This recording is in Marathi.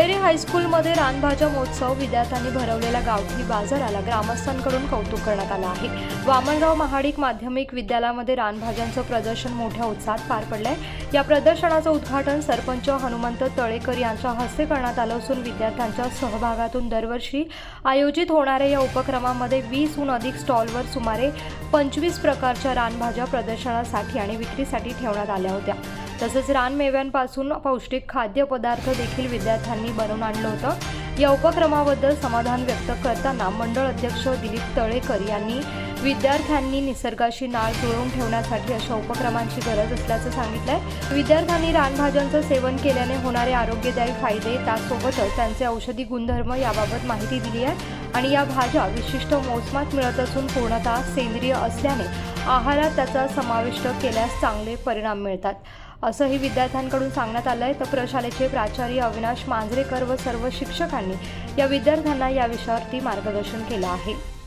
हायस्कूलमध्ये रानभाज्या महोत्सव विद्यार्थ्यांनी भरवलेल्या गावठी बाजाराला ग्रामस्थांकडून कौतुक करण्यात आलं आहे. वामनगाव महाडिक माध्यमिक विद्यालयामध्ये रानभाज्यांचं प्रदर्शन मोठ्या उत्साहात पार पडलंय. या प्रदर्शनाचं उद्घाटन सरपंच हनुमंत तळेकर यांच्या हस्ते करण्यात आलं असून विद्यार्थ्यांच्या सहभागातून दरवर्षी आयोजित होणाऱ्या या उपक्रमामध्ये वीसहून अधिक स्टॉलवर सुमारे पंचवीस प्रकारच्या रानभाज्या प्रदर्शनासाठी आणि विक्रीसाठी ठेवण्यात आल्या होत्या. तसेच रानमेव्यांपासून पौष्टिक खाद्यपदार्थ देखील विद्यार्थ्यांनी बनवून आणलं होतं. या उपक्रमाबद्दल समाधान व्यक्त करताना मंडळ अध्यक्ष दिलीप तळेकर यांनी विद्यार्थ्यांनी निसर्गाशी नाळ जुळवून ठेवण्यासाठी अशा उपक्रमांची गरज असल्याचं सांगितलंय. विद्यार्थ्यांनी रानभाज्यांचं सेवन केल्याने होणारे आरोग्यदायी फायदे त्यासोबतच त्यांचे औषधी गुणधर्म याबाबत माहिती दिली आहे. आणि या भाज्या विशिष्ट मोसमात मिळत असून पूर्णतः सेंद्रिय असल्याने आहारात त्याचा समाविष्ट केल्यास चांगले परिणाम मिळतात. असंही विद्यार्थ्यांकडून सांगण्यात आलं आहे तर प्रशालेचे प्राचार्य अविनाश मांजरेकर व सर्व शिक्षकांनी या विद्यार्थ्यांना या विषयावरती मार्गदर्शन केलं आहे.